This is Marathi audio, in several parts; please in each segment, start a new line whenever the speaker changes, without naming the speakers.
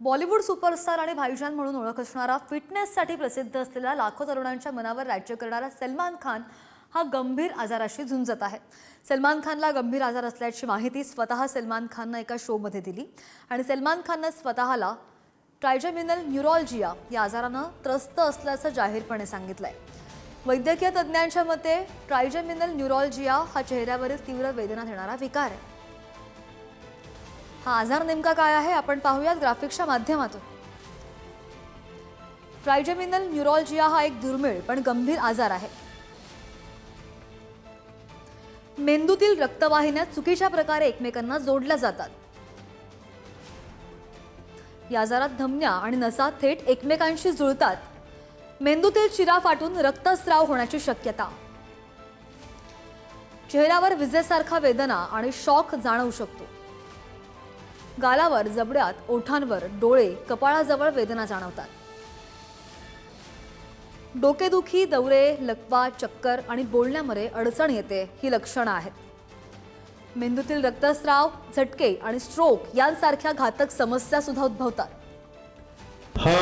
बॉलिवूड सुपरस्टार आणि भाईजान म्हणून ओळख असणारा फिटनेससाठी प्रसिद्ध असलेला लाखो तरुणांच्या मनावर राज्य करणारा सलमान खान हा गंभीर आजाराशी झुंजत आहे. सलमान खानला गंभीर आजार असल्याची माहिती स्वतः सलमान खाननं एका शोमध्ये दिली आणि सलमान खाननं स्वतःला ट्रायजमिनल न्यूरॉलजिया या आजारानं त्रस्त असल्याचं जाहीरपणे सांगितलंय. वैद्यकीय तज्ज्ञांच्या मते ट्रायजमिनल न्यूरॉलजिया हा चेहऱ्यावरील तीव्र वेदना देणारा विकार आहे. हा आजार नेमका काय आहे आपण पाहूयात ग्राफिक्सच्या माध्यमातून. ट्रायजेमिनल न्युरॉलजिया हा एक दुर्मिळ पण गंभीर आजार आहे. मेंदूतील रक्तवाहिन्या चुकीच्या प्रकारे एकमेकांना जोडल्या जातात. या आजारात धमन्या आणि नसा थेट एकमेकांशी जुळतात. मेंदूतील चिरा फाटून रक्तस्राव होण्याची शक्यता. चेहऱ्यावर विजेसारखा वेदना आणि शॉक जाणवू शकतो. गालावर जबड्यात ओठांवर डोळे कपाळाजवळ वेदना जाणवतात. डोकेदुखी दौरे लकवा चक्कर आणि बोलण्यामध्ये अडचण येते ही लक्षणं आहेत. मेंदूतील रक्तस्राव झटके आणि स्ट्रोक यांसारख्या घातक समस्या सुद्धा उद्भवतात.
हा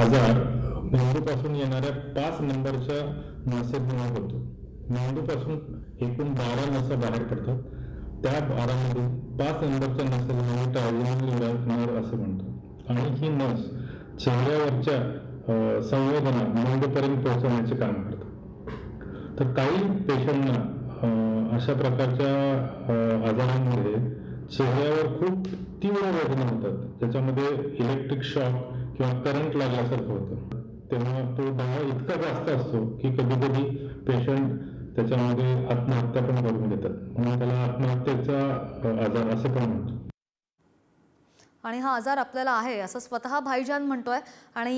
आजार मेंदूपासून येणाऱ्या पाच नंबरच्या नसेमुळे होतो. मेंदूपासून एकूण बारा नसा बाहेर पडतात. त्या बारामधून पाच नंबरच्या नसेला आम्ही ट्रायजेमिनल नर्व असं म्हणतो आणि ही नस चेहऱ्यावरच्या संवेदना मेंदूपर्यंत पोहोचवण्याचे काम करतात. तर काही पेशंटना अशा प्रकारच्या आजारांमध्ये चेहऱ्यावर खूप तीव्र वेदना होतात. ज्याच्यामध्ये इलेक्ट्रिक शॉक किंवा करंट लागल्यासारखं होतं. तेव्हा तो दहा इतका जास्त असतो की कधी कधी पेशंट त्याच्यामध्ये आत्महत्या पण करून घेतात म्हणून त्याला आत्महत्येचा आजार असं पण म्हणतो
आणि हा आजार आपल्याला आहे असं स्वतः भाईजान म्हणतोय. आणि